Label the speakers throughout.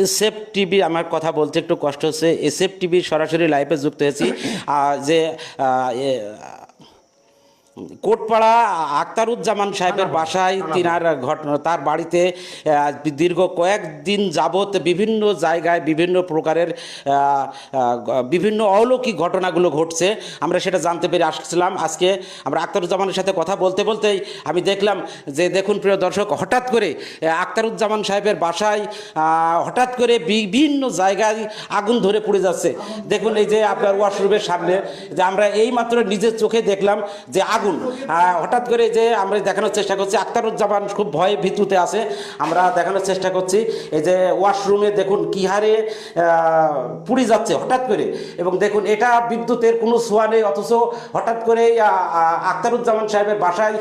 Speaker 1: SF TV আমার কথা বলতে একটু কষ্ট হচ্ছে। এসএফ টিভি সরাসরি লাইভে যুক্ত হয়েছি। যে কোটপাড়া আক্তারুজ্জামান সাহেবের বাসায় তিনার ঘটনা তার বাড়িতে দীর্ঘ কয়েকদিন যাবৎ বিভিন্ন জায়গায় বিভিন্ন প্রকারের বিভিন্ন অলৌকিক ঘটনাগুলো ঘটছে। আমরা সেটা জানতে পেরে আসছিলাম। আজকে আমরা আক্তারুজ্জামানের সাথে কথা বলতে বলতেই আমি দেখলাম যে দেখুন প্রিয় দর্শক হঠাৎ করে আক্তারুজ্জামান সাহেবের বাসায় হঠাৎ করে বিভিন্ন জায়গায় আগুন ধরে পড়ে যাচ্ছে। দেখুন এই যে আপনার ওয়াশরুমের সামনে যে আমরা এই মাত্র নিজের চোখে দেখলাম যে আগুন আহ, হঠাৎ করে যে আমরা দেখানোর চেষ্টা করছি আক্তারুজ্জামান খুব ভয়ে ভীতুতে আছে। আমরা দেখানোর চেষ্টা করছি এই যে ওয়াশরুমে দেখুন কি হারে পুড়ে যাচ্ছে হঠাৎ করে। এবং দেখুন এটা বিদ্যুতের কোনো ছোঁয়া নেই অথচ হঠাৎ করে আক্তারুজ্জামান সাহেবের বাসায়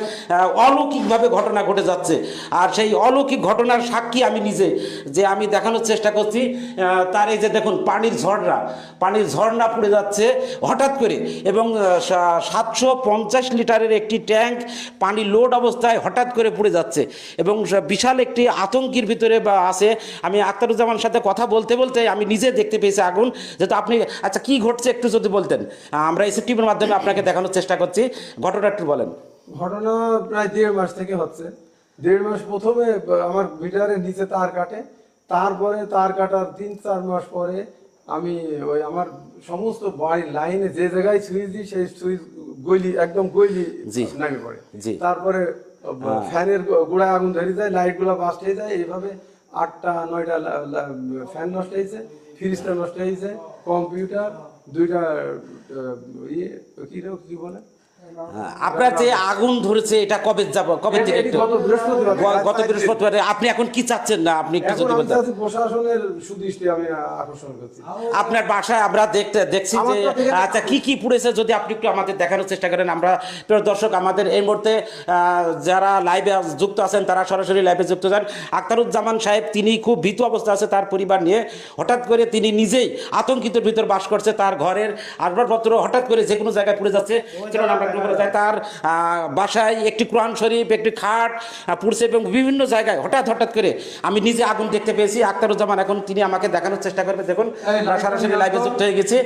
Speaker 1: অলৌকিকভাবে ঘটনা ঘটে যাচ্ছে। আর সেই অলৌকিক ঘটনার সাক্ষী আমি নিজে যে আমি দেখানোর চেষ্টা করছি তার এই যে দেখুন পানির ঝর্ণা পানির ঝর্ণা পড়ে যাচ্ছে হঠাৎ করে। এবং সাতশো পঞ্চাশ লিটারের একটি ট্যাঙ্ক পানি লোড অবস্থায় হঠাৎ করে পড়ে যাচ্ছে এবং বিশাল একটি আতঙ্কের ভিতরে বা আছে। আমি আক্তারুজ্জামান সাথে কথা বলতে বলতে আমি নিজে দেখতে পেয়েছি আগুন। যেহেতু আপনি আচ্ছা কি ঘটছে একটু যদি বলতেন। আমরা এসে টিভির মাধ্যমে আপনাকে দেখানোর চেষ্টা করছি। ঘটনা একটু বলেন।
Speaker 2: ঘটনা প্রায় দেড় মাস থেকে হচ্ছে। দেড় মাস প্রথমে আমার মিটারের নিচে তার কাটে। তারপরে তার কাটার তিন চার মাস পরে আমি ওই আমার সমস্ত বাড়ি লাইনে যে জায়গায় সুইচ দিই সেই সুইচ গলি একদম গলি নামে পড়ে। তারপরে ফ্যানের গোড়ায় আগুন ধরে যায় লাইটগুলা বাস্ট হয়ে যায় এইভাবে আটটা নয়টা ফ্যান নষ্ট হয়েছে ফ্রিজটা নষ্ট হয়েছে কম্পিউটার দুইটা ইয়ে কি বলে?
Speaker 1: হ্যাঁ, আপনার যে আগুন ধরেছে এটা কবে যাব কবে থেকে একটু
Speaker 2: গত বৃহস্পতিবার
Speaker 1: আপনি এখন কি চাচ্ছেন? না আপনি একটু
Speaker 2: এখন
Speaker 1: যদি
Speaker 2: প্রশাসনের সুদৃষ্টি আমি আকর্ষণ করছি।
Speaker 1: আপনার বাসায় আমরা দেখতে দেখছি যে। আচ্ছা কি কি পুড়েছে যদি আপনি একটু আমাদের দেখানোর চেষ্টা করেন। আমরা প্রিয় দর্শক আমাদের এই মুহূর্তে যারা লাইভে যুক্ত আছেন তারা সরাসরি লাইভে যুক্ত যান। আক্তারুজ্জামান সাহেব তিনি খুব ভীত অবস্থা আছে তার পরিবার নিয়ে। হঠাৎ করে তিনি নিজেই আতঙ্কিত ভিতর বাস করছে তার ঘরের আসবাবপত্র। হঠাৎ করে যে কোনো জায়গায় পুড়ে যাচ্ছে। চলুন আমরা একটু বলে যাই তার বাসায় একটি কোরআন শরীফ একটি খাট পুড়ছে এবং বিভিন্ন জায়গায় হঠাৎ হঠাৎ করে আমি নিজে আগুন দেখতে পেয়েছি। আক্তারুজ্জামান এখন তিনি আমাকে দেখানোর চেষ্টা করবে। দেখুন সরাসরি লাইভে যুক্ত হয়ে গেছি।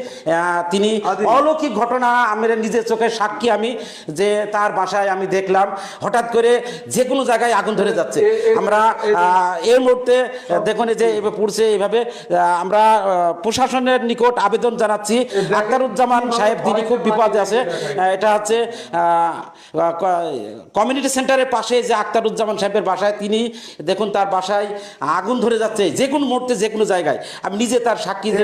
Speaker 1: তিনি অলৌকিক ঘটনা আমার নিজের চোখের সাক্ষী আমি যে তার বাসায় আমি দেখলাম। হঠাৎ করে যে কোনো জায়গায় আগুন ধরে যাচ্ছে। আমরা আহ, এই মুহূর্তে দেখুন যে এভাবে পুড়ছে এইভাবে আমরা প্রশাসনের নিকট আবেদন জানাচ্ছি। আক্তারুজ্জামান সাহেব তিনি খুব বিপদে আছে। এটা হচ্ছে কমিউনিটি সেন্টারের পাশে যে আক্তারুজ্জামান সাহেবের বাসায় তিনি দেখুন তার বাসায় আগুন ধরে যাচ্ছে যে কোনো মুহূর্তে যে কোনো জায়গায়। আমি নিজে তার সাক্ষী যে?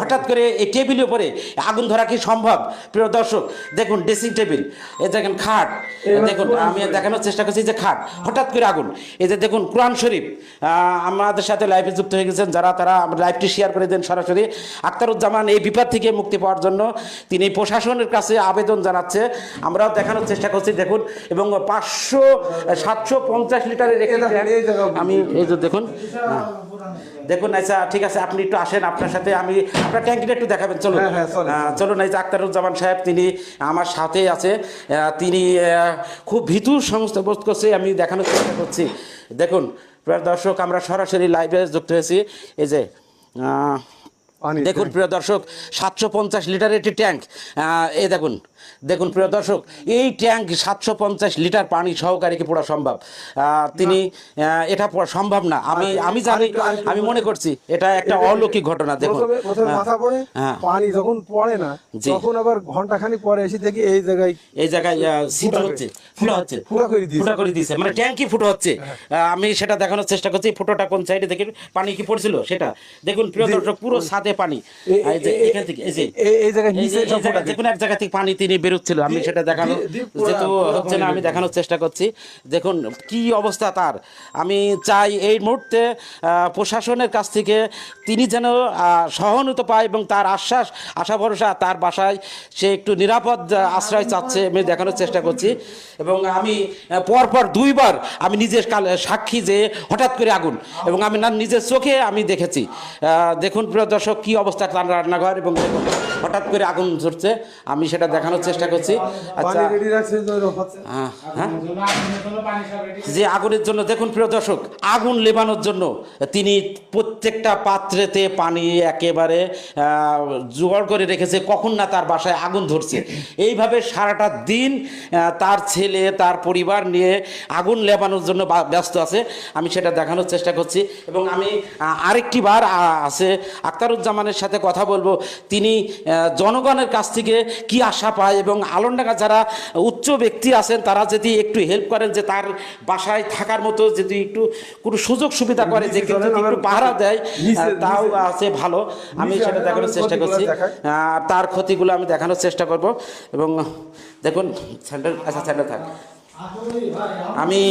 Speaker 1: হঠাৎ করে এই টেবিলের উপরে আগুন ধরা কি সম্ভব? প্রিয় দর্শক দেখুন ড্রেসিং টেবিল এই দেখেন খাট দেখুন আমি দেখানোর চেষ্টা করছি যে খাট হঠাৎ করে আগুন। এই যে দেখুন কোরআন শরীফ আহ, আমাদের সাথে লাইভে যুক্ত হয়ে গেছেন যারা তারা লাইভটি শেয়ার করে দেন সরাসরি। আক্তারুজ্জামান এই বিপদ থেকে মুক্তি পাওয়ার জন্য তিনি প্রশাসনের কাছে আবেদন জানাচ্ছে। আমরাও দেখানোর চেষ্টা করছি দেখুন এবং পাঁচশো সাতশো পঞ্চাশ লিটারের আমি এই যে দেখুন হ্যাঁ। দেখুন আচ্ছা ঠিক আছে আপনি একটু আসেন আপনার সাথে আমি আপনার ট্যাঙ্কিটা একটু দেখাবেন চলুন।
Speaker 2: হ্যাঁ, হ্যাঁ, চলুন।
Speaker 1: এই যে আক্তারুজ্জামান সাহেব তিনি আমার সাথে আছে। তিনি খুব ভীতু সমস্ত বোধ করছে আমি দেখানোর চেষ্টা করছি। দেখুন প্রিয় দর্শক আমরা সরাসরি লাইভে যুক্ত হয়েছি। এই যে দেখুন প্রিয় দর্শক সাতশো পঞ্চাশ লিটারের একটি ট্যাঙ্ক। এ দেখুন দেখুন প্রিয় দর্শক এই ট্যাঙ্ক সাতশো পঞ্চাশ লিটার পানি সহকারে কি পড়া সম্ভব? তিনি এটা পড়া সম্ভব না। আমি আমি জানি আমি মনে করছি এটা একটা অলৌকিক ঘটনা দেখুন। হ্যাঁ, হ্যাঁ।
Speaker 2: পানি যখন পড়ে না। তখন আবার ঘণ্টা খানি পরে এসে দেখি এই জায়গায়
Speaker 1: এই জায়গায় ছিদ্র হচ্ছে ফুটা হচ্ছে
Speaker 2: ফুটা করে দিয়েছে।
Speaker 1: ফুটা করে দিয়েছে মানে ট্যাঙ্কি ফুটো হচ্ছে। আমি সেটা দেখানোর চেষ্টা করছি ফুটোটা কোন সাইডে দেখে পানি কি পড়ছিল সেটা। দেখুন প্রিয় দর্শক পুরো ছাদে পানি। এই যে এখান থেকে এই যে।
Speaker 2: এই- এই জায়গায় নিচে
Speaker 1: কোনো এক জায়গা থেকে পানি তিনি বেরোচ্ছিল আমি সেটা দেখানো যেহেতু হচ্ছে না আমি দেখানোর চেষ্টা করছি। দেখুন কি অবস্থা তার? আমি চাই এই মুহূর্তে প্রশাসনের কাছ থেকে তিনি যেন আহ, সহানুভূতি পায় এবং তার আশ্বাস আশা ভরসা তার বাসায় সে একটু নিরাপদ আশ্রয় চাচ্ছে আমি দেখানোর চেষ্টা করছি। এবং আমি পরপর দুইবার আমি নিজের কাল- সাক্ষী যে হঠাৎ করে আগুন এবং আমি না নিজের চোখে আমি দেখেছি। দেখুন প্রিয় দর্শক কি অবস্থা তার রান্নাঘর এবং হঠাৎ করে আগুন ঝরছে আমি সেটা দেখানোর দেখানোর চেষ্টা করছি। আচ্ছা। হ্যাঁ। যে আগুনের জন্য দেখুন প্রিয় দর্শক আগুন লেবানোর জন্য তিনি প্রত্যেকটা পাত্রেতে পানি একেবারে জোগাড় করে রেখেছে কখন না তার বাসায় আগুন ধরছে। এইভাবে সারাটা দিন তার ছেলে তার পরিবার নিয়ে আগুন লেবানোর জন্য ব্যস্ত আছে। আমি সেটা দেখানোর চেষ্টা করছি। এবং আমি আরেকটি বার আছে আক্তারুজ্জামানের সাথে কথা বলব। তিনি জনগণের কাছ থেকে কি আশা পায় এবং আলন্ডাঙ্গা যারা উচ্চ ব্যক্তি আছেন তারা যদি একটু হেল্প করেন যে তার বাসায় থাকার মতো যদি একটু কোনো সুযোগ সুবিধা করে যে কেউ যদি একটু পাহারা দেয় তাও আছে ভালো। আমি সেটা দেখানোর চেষ্টা করছি। তার ক্ষতিগুলো আমি দেখানোর চেষ্টা করব এবং দেখুন স্যান্ডেল আচ্ছা স্যান্ডেল থাক। আমি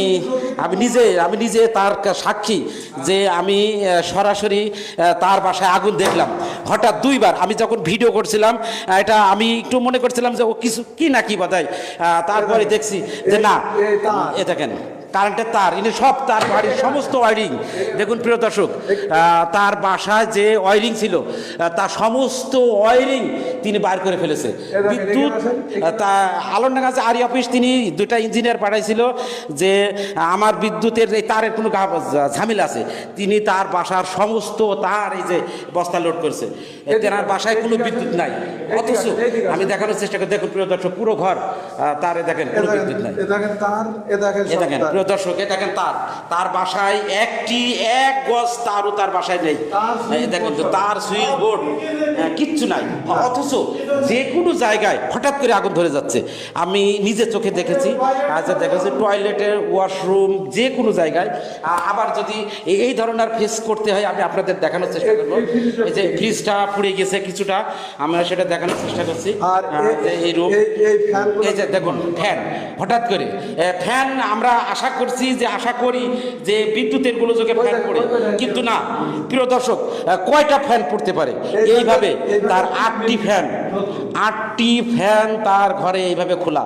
Speaker 1: আমি নিজে আমি নিজে তার সাক্ষী যে আমি সরাসরি তার বাসায় আগুন দেখলাম। হঠাৎ দুইবার আমি যখন ভিডিও করছিলাম এটা আমি একটু মনে করছিলাম যে ও কিছু কি না কি বাদাই তারপরে দেখছি যে না
Speaker 2: এটা কেন
Speaker 1: এ দেখেন। কারেন্টের তার ইনি সব তার বাড়ির সমস্ত ওয়ারিং। দেখুন প্রিয় দর্শক তার বাসায় যে ওয়ারিং ছিল তার সমস্ত ওয়ারিং তিনি বার করে ফেলেছে। বিদ্যুৎ তা আলন্ডাঙ্গা যে আরি অফিস তিনি দুটা ইঞ্জিনিয়ার পাঠাইছিল যে আমার বিদ্যুতের এই তারের কোনো ঝামেলা আছে। তিনি তার বাসার সমস্ত তার এই যে বস্তা লোড করছে। তেনার বাসায় কোনো বিদ্যুৎ নাই। অথচ আমি দেখানোর চেষ্টা করি। দেখুন প্রিয় দর্শক পুরো ঘর তারে দেখেন কোনো বিদ্যুৎ নাই।
Speaker 2: দেখেন তার
Speaker 1: প্রিয় দর্শক দেখেন তার তার বাসায় একটি এক গজ তারও তার বাসায় নেই।
Speaker 2: সুইচ
Speaker 1: দেখেন তো তার সুইচ বোর্ড হ্যাঁ, কিচ্ছু নাই। অথচ যে কোনো জায়গায় হঠাৎ করে আগুন ধরে যাচ্ছে। আমি নিজে চোখে দেখেছি আচ্ছা দেখেছি টয়লেটের ওয়াশরুম যে কোনো জায়গায় আবার যদি এই- ধরনের ফেস করতে হয় আমি আপনাদের দেখানোর চেষ্টা করব।
Speaker 2: এই
Speaker 1: যে ফ্রিজটা পুড়ে গেছে কিছুটা আমরা সেটা দেখানোর চেষ্টা করছি।
Speaker 2: আর এই-
Speaker 1: রুম
Speaker 2: এই
Speaker 1: যে দেখুন ফ্যান হঠাৎ করে ফ্যান আমরা আশা করছি যে আশা করি যে বিদ্যুতের গোলযোগে ফ্যান পড়ে। কিন্তু না প্রিয় দর্শক কয়টা ফ্যান পড়তে পারে? এইভাবে তার আটটি ফ্যান আটটি ফ্যান তার ঘরে এইভাবে খোলা।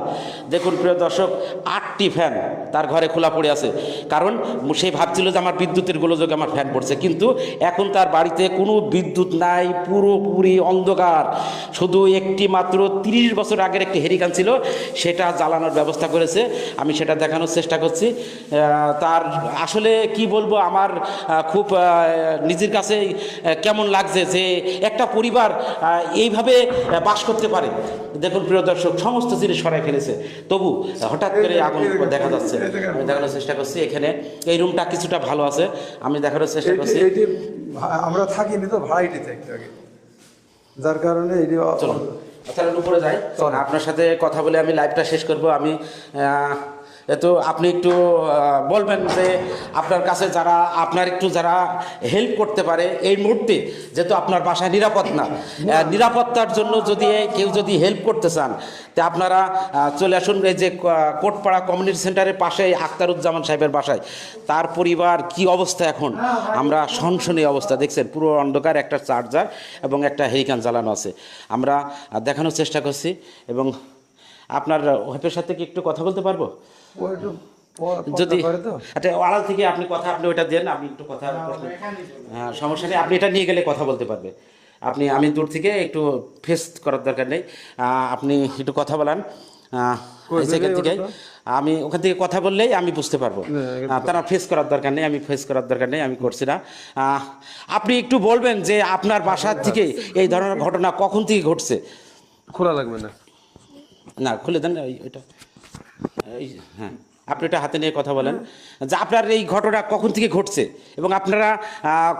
Speaker 1: দেখুন প্রিয় দর্শক আটটি ফ্যান তার ঘরে খোলা পড়ে আছে। কারণ সে ভাবছিল যে আমার বিদ্যুতের গোলযোগে আমার ফ্যান পড়ছে। কিন্তু এখন তার বাড়িতে কোনো বিদ্যুৎ নাই পুরোপুরি অন্ধকার। শুধু একটি মাত্র তিরিশ বছর আগের একটি হেরিকান ছিল সেটা জ্বালানোর ব্যবস্থা করেছে। আমি সেটা দেখানোর চেষ্টা করছি। তার আসলে কি বলব আমার খুব নিজের কাছে কেমন লাগছে যে একটা পরিবার এইভাবে বাস করতে পারে। দেখুন প্রিয় দর্শক সমস্ত জিনিস সরাই ফেলেছে। তবু হঠাৎ করে আগুন দেখা যাচ্ছে। আমি দেখানোর চেষ্টা করছি এখানে এই রুমটা কিছুটা ভালো আছে। আমি দেখানোর চেষ্টা করছি।
Speaker 2: আমরা থাকিনি তো ভাড়াইটি আগে। যার কারণে এটি
Speaker 1: চলো আচ্ছা উপরে যাই। আপনার সাথে কথা বলে আমি লাইভটা শেষ করব। আমি আহ, তো আপনি একটু বলবেন যে আপনার কাছে যারা, আপনার একটু যারা হেল্প করতে পারে, এই মুহূর্তে যেহেতু আপনার বাসায় নিরাপদ না নিরাপত্তার জন্য যদি কেউ যদি হেল্প করতে চান, তা আপনারা চলে আসুন এই যে কোটপাড়া কমিউনিটি সেন্টারের পাশে আখতারুজ্জামান সাহেবের বাসায়। তার পরিবার কি অবস্থা এখন? আমরা সনসনী অবস্থা, দেখছেন পুরো অন্ধকার, একটা চার্জার এবং একটা হেরিকান জ্বালানো আছে। আমরা দেখানোর চেষ্টা করছি এবং আপনার ওয়াইফের সাথে কি একটু কথা বলতে পারব? যদি আচ্ছা আড়াল থেকে আপনি কথা আপনি ওটা দেন আমি একটু কথা হ্যাঁ সমস্যা নেই আপনি এটা নিয়ে গেলে কথা বলতে পারবে। আপনি আমি দূর থেকে একটু ফেস করার দরকার নেই। আপনি একটু কথা বলান। থেকে আমি ওখান থেকে কথা বললেই আমি বুঝতে পারব। তারা ফেস করার দরকার নেই আমি ফেস করার দরকার নেই আমি করছি না। আপনি একটু বলবেন যে আপনার বাসার থেকে এই ধরনের ঘটনা কখন থেকে ঘটছে?
Speaker 2: খোলা লাগবে না।
Speaker 1: না খুলে দেন ওই ওইটা এই হ্যাঁ আপনি এটা হাতে নিয়ে কথা বলেন। যে আপনার এই ঘটনা কখন থেকে ঘটছে এবং আপনারা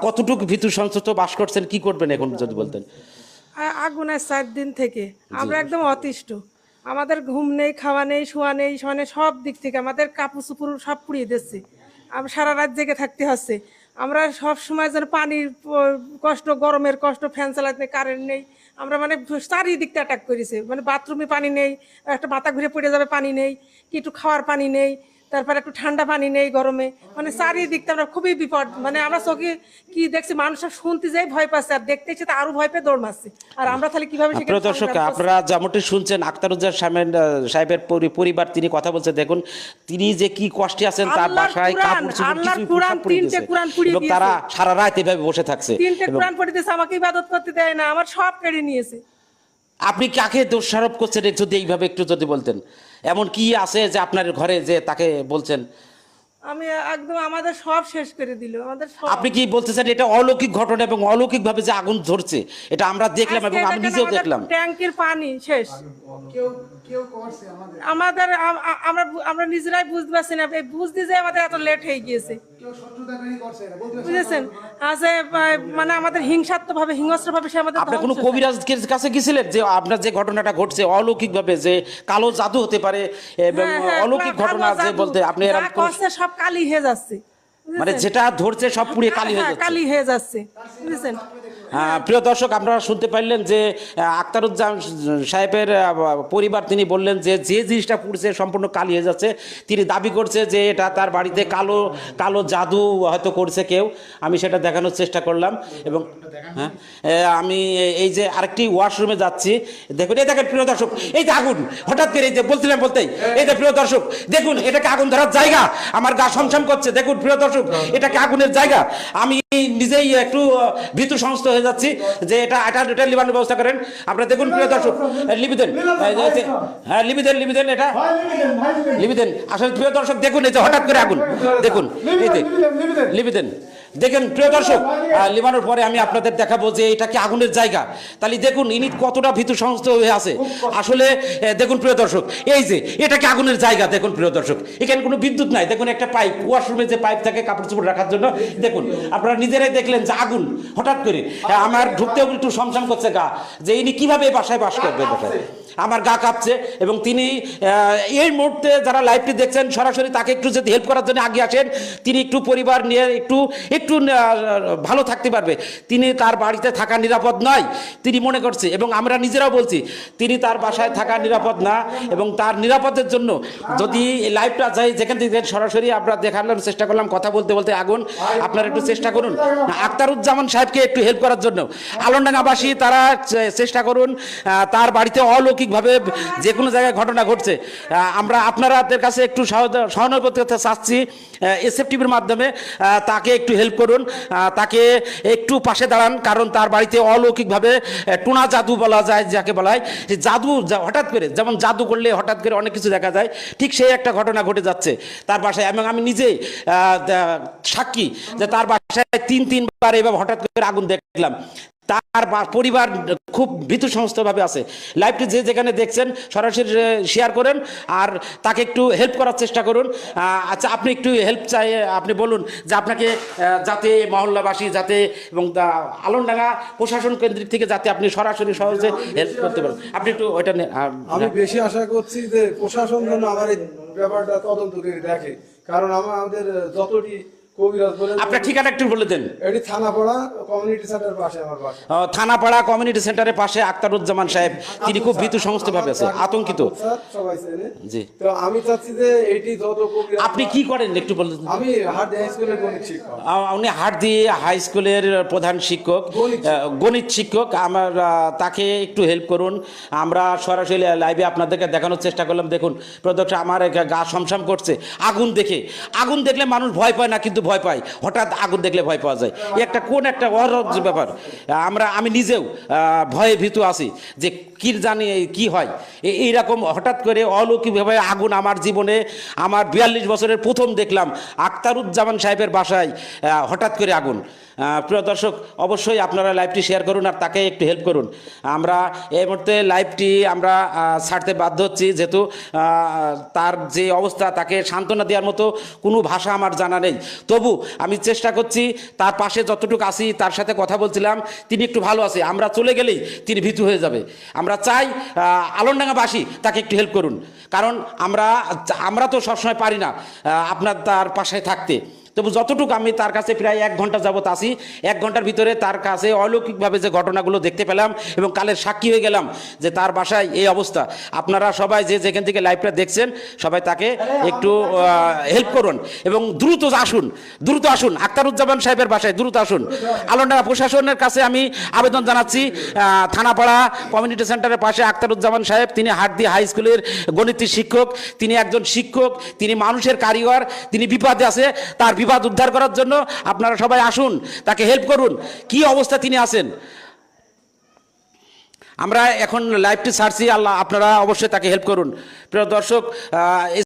Speaker 1: কতটুকু ভীতু সঞ্চত বাস করছেন কি করবেন এখন যদি বলতেন?
Speaker 3: আগুনের চার দিন থেকে আমরা একদম অতিষ্ঠ। আমাদের ঘুম নেই খাওয়া নেই শোয়া নেই শোয়া নেই সব দিক থেকে আমাদের কাপড় চুপুর সব পুড়িয়ে দিচ্ছে। সারা রাত জেগে থাকতে হচ্ছে। আমরা সব সময় যেন পানির কষ্ট, গরমের কষ্ট, ফ্যান চালাতে কারেন্ট নেই। আমরা মানে চারিদিকটা অ্যাটাক করেছে। মানে বাথরুমে পানি নেই, একটা মাথা ঘুরে পড়ে যাবে, পানি নেই, কি একটু খাওয়ার পানি নেই। তারপরে একটু ঠান্ডা পানি নেই গরমে। মানে চারিদিকটা আমরা খুবই বিপদ মানে আমরা চোখে কি দেখছি মানুষ শুনতে যাই ভয় পাচ্ছে আর দেখতে এসে তো আরও ভয় পেয়ে দৌড় মারছে। আর আমরা তাহলে কীভাবে
Speaker 1: দর্শক আপনারা যেমনটি শুনছেন আখতারুজ্জার সাহেবের সাহেবের পরিবার তিনি কথা বলছে দেখুন তিনি যে কি কষ্টে আছেন তার বাসায়
Speaker 3: কুরআন,
Speaker 1: কাপড় এবং তারা সারা রাত এভাবে বসে থাকছে।
Speaker 3: তিনটে কোরআন পড়ে দিয়েছে আমাকে ইবাদত করতে দেয় না আমার সব কেড়ে নিয়েছে।
Speaker 1: আপনি কাকে দোষারোপ করছেন একটু যদি এইভাবে একটু যদি বলতেন? এমন কি আছে যে আপনার ঘরে যে তাকে বলছেন?
Speaker 3: আমি একদম আমাদের সব শেষ করে দিল আমাদের সব।
Speaker 1: আপনি কি বলতেছেন এটা অলৌকিক ঘটনা এবং অলৌকিক ভাবে যে আগুন ধরছে? এটা আমরা দেখলাম এবং আমি নিজেও দেখলাম।
Speaker 3: ট্যাঙ্কির পানি শেষ। আমাদের। আমরা আমরা নিজেরাই বুঝতে পারছি না। এই বুঝতে যে আমাদের এত লেট হয়ে গিয়েছে। বুঝেছেন? আছে মানে আমাদের হিংসাত্মক ভাবে হিংস্র ভাবে সে আমাদের
Speaker 1: আপনি কোনো কবিরাজের কাছে গেছিলেন যে আপনার যে ঘটনাটা ঘটছে অলৌকিক ভাবে যে কালো জাদু হতে পারে এবং
Speaker 3: হ্যাঁ, হ্যাঁ,
Speaker 1: অলৌকিক ঘটনা যে বলতে আপনি এরকম
Speaker 3: করছে সব কালি হয়ে যাচ্ছে।
Speaker 1: মানে যেটা ধরছে সব পুড়িয়ে কালি হয়ে
Speaker 3: হ্যাঁ,
Speaker 1: যাচ্ছে।
Speaker 3: কালি হয়ে যাচ্ছে। বুঝেছেন?
Speaker 1: প্রিয় দর্শক আপনারা শুনতে পারলেন যে আক্তারুজ্জাম সাহেবের পরিবার তিনি বললেন যে যে জিনিসটা পুড়ছে সম্পূর্ণ কালি হয়ে যাচ্ছে। তিনি দাবি করছে যে এটা তার বাড়িতে কালো কালো জাদু হয়তো করছে কেউ। আমি সেটা দেখানোর চেষ্টা করলাম এবং হ্যাঁ আমি এই যে আরেকটি ওয়াশরুমে যাচ্ছি। দেখুন এই দেখেন প্রিয় দর্শক এই যে আগুন হঠাৎ করে এই যে বলছিলাম বলতেই এই যে প্রিয় দর্শক দেখুন এটাকে আগুন ধরার জায়গা আমার গা সমসম করছে। দেখুন প্রিয় দর্শক এটাকে আগুনের জায়গা। আমি নিজেই একটু ভীতু সমস্ত হয়ে যাচ্ছি। যে এটা এটা এটা লিবানোর ব্যবস্থা করেন। আপনারা দেখুন, প্রিয় দর্শক লিবি দেন হ্যাঁ লিবি দেন দেন এটা। লিবি দেন আসলে প্রিয় দর্শক, দেখুন, এই যে হঠাৎ করে আগুন, দেখুন, এই লিবি দেন দেখেন, প্রিয় দর্শক লিবানোর পরে আমি আপনাদের দেখাবো যে এটা কি আগুনের জায়গা। তাহলে দেখুন ইনি কতটা ভীতু সংস্থ হয়ে আছে। আসলে দেখুন, প্রিয় দর্শক, এই যে, এটা কি আগুনের জায়গা, দেখুন, প্রিয় দর্শক। এখানে কোনো বিদ্যুৎ নাই। দেখুন, একটা পাইপ, ওয়াশরুমে যে পাইপ থাকে, কাপড় চোপড় রাখার জন্য, দেখুন, আপনারা নিজেরাই দেখলেন যে আগুন, হঠাৎ করে। আমার ঢুকতেও একটু সমসাম করছে গা, যে ইনি কীভাবে বাসায় বাস করবে বাসায় আমার গা কাঁপছে এবং তিনি এই মুহূর্তে যারা লাইভটি দেখছেন, সরাসরি তাকে একটু যদি হেল্প করার জন্য আগে আসেন, তিনি একটু পরিবার নিয়ে একটু একটু ভালো থাকতে পারবে। তিনি তার বাড়িতে থাকা নিরাপদ নয়, তিনি মনে করছে, এবং আমরা নিজেরাও বলছি, তিনি তার বাসায় থাকা নিরাপদ না, এবং তার নিরাপদের জন্য যদি লাইভটা যাই, যেখান থেকে সরাসরি আমরা দেখানোর চেষ্টা করলাম কথা বলতে বলতে আগুন। আপনারা একটু চেষ্টা করুন। আক্তারুজ্জামান সাহেবকে একটু হেল্প করার জন্য। আলমডাঙ্গাবাসী, তারা চেষ্টা করুন তার বাড়িতে অলৌকিকভাবে যে কোনো জায়গায় ঘটনা ঘটছে। আমরা আপনারাদের কাছে একটু সহানুভূতি চাচ্ছি এসএফ টিভির মাধ্যমে তাকে একটু হেল্প করুন। তাকে একটু পাশে দাঁড়ান, কারণ তার বাড়িতে অলৌকিকভাবে টুনা জাদু বলা যায়, যাকে বলা হয় যে জাদু হঠাৎ করে, যেমন জাদু করলে হঠাৎ করে অনেক কিছু দেখা যায়, ঠিক সেই একটা ঘটনা ঘটে যাচ্ছে তার বাসায়। এবং আমি নিজেই সাক্ষী যে তার বাসায় তিন, তিনবার এভাবে হঠাৎ করে আগুন দেখলাম। তার পরিবার খুব ভীতু সমস্তভাবে আছে। লাইভটি যে যেখানে দেখছেন সরাসরি শেয়ার করেন আর তাকে একটু হেল্প করার চেষ্টা করুন। আচ্ছা আপনি একটু হেল্প চাই আপনি বলুন যে আপনাকে যাতে মহল্লাবাসী যাতে এবং আলমডাঙ্গা প্রশাসন কেন্দ্রিক থেকে যাতে আপনি সরাসরি সহজে হেল্প করতে পারেন। আপনি একটু ওইটা
Speaker 2: আমি বেশি আশা করছি যে প্রশাসন যেন আমার এই ব্যাপারটা তদন্ত করে দেখে। কারণ আমার আমাদের যতটি
Speaker 1: আপনার ঠিকানা একটু বলে দেন।
Speaker 2: এটি থানাপাড়া কমিউনিটি সেন্টার পাশে আমার বাসা।
Speaker 1: থানাপাড়া কমিউনিটি সেন্টারের পাশে আক্তারুজ্জামান সাহেব তিনি খুব ভীতু সমস্তভাবে আছে আতঙ্কিত।
Speaker 2: সবাই চেনে।
Speaker 1: জি।
Speaker 2: তো আমি চাচ্ছি যে এটি যত
Speaker 1: আপনি কি করেন একটু বলুন
Speaker 2: আমি হাট হাই স্কুলের গণিত শিক্ষক।
Speaker 1: আ- উনি হাই স্কুলের প্রধান শিক্ষক
Speaker 2: গণিত
Speaker 1: শিক্ষক। আমার তাকে একটু হেল্প করুন। আমরা সরাসরি লাইভে আপনাদেরকে দেখানোর চেষ্টা করলাম। দেখুন প্রদক্ষ আমার গা সমসাম করছে। আগুন দেখে আগুন দেখলে মানুষ ভয় পায় না কিন্তু ভয় পাই, হঠাৎ আগুন দেখলে ভয় পাওয়া যায়। একটা কোন একটা অরজ ব্যাপার। আমরা, আমি নিজেও ভয়ে ভীতু আছি যে কি জানি কি হয়। এইরকম হঠাৎ করে অলৌকিকভাবে আগুন আমার জীবনে, আমার বিয়াল্লিশ বছরের প্রথম দেখলাম আক্তারুজ্জামান সাহেবের বাসায় হঠাৎ করে আগুন। প্রিয় দর্শক, অবশ্যই আপনারা লাইভটি শেয়ার করুন আর তাকে একটু হেল্প করুন। আমরা এই মুহূর্তে লাইভটি আমরা ছাড়তে বাধ্য হচ্ছি যেহেতু তার যে অবস্থা, তাকে সান্ত্বনা দেওয়ার মতো কোনো ভাষা আমার জানা নেই। তবু আমি চেষ্টা করছি, তার পাশে যতটুকু আসি তার সাথে কথা বলছিলাম, তিনি একটু ভালো আছে, আমরা চলে গেলেই তিনি ভীতু হয়ে যাবে। আমরা চাই আলনডাঙাবাসী তাকে একটু হেল্প করুন। কারণ আমরা আমরা তো সবসময় পারি না আপনার তার পাশে থাকতে। তবু যতটুকু আমি তার কাছে প্রায় এক ঘণ্টা যাবত আসি এক ঘণ্টার ভিতরে তার কাছে অলৌকিকভাবে যে ঘটনাগুলো দেখতে পেলাম এবং কালের সাক্ষী হয়ে গেলাম যে তার বাসায় এই অবস্থা। আপনারা সবাই যে যেখান থেকে লাইভটা দেখছেন, সবাই তাকে একটু হেল্প করুন এবং দ্রুত আসুন দ্রুত আসুন। আক্তারুজ্জামান সাহেবের বাসায় দ্রুত আসুন। আলন্ডারা প্রশাসনের কাছে আমি আবেদন জানাচ্ছি থানাপাড়া কমিউনিটি সেন্টারের পাশে আক্তারুজ্জামান সাহেব, তিনি হাটদি হাই স্কুলের গণিত শিক্ষক, তিনি একজন শিক্ষক, তিনি মানুষের কারিগর, তিনি বিপদে আছে, তার বিপদ উদ্ধার করার জন্য আপনারা সবাই আসুন, তাকে হেল্প করুন। কি অবস্থা তিনি আছেন? আমরা এখন লাইভটি ছাড়ছি, আল্লাহ আপনারা অবশ্যই তাকে হেল্প করুন। প্রিয় দর্শক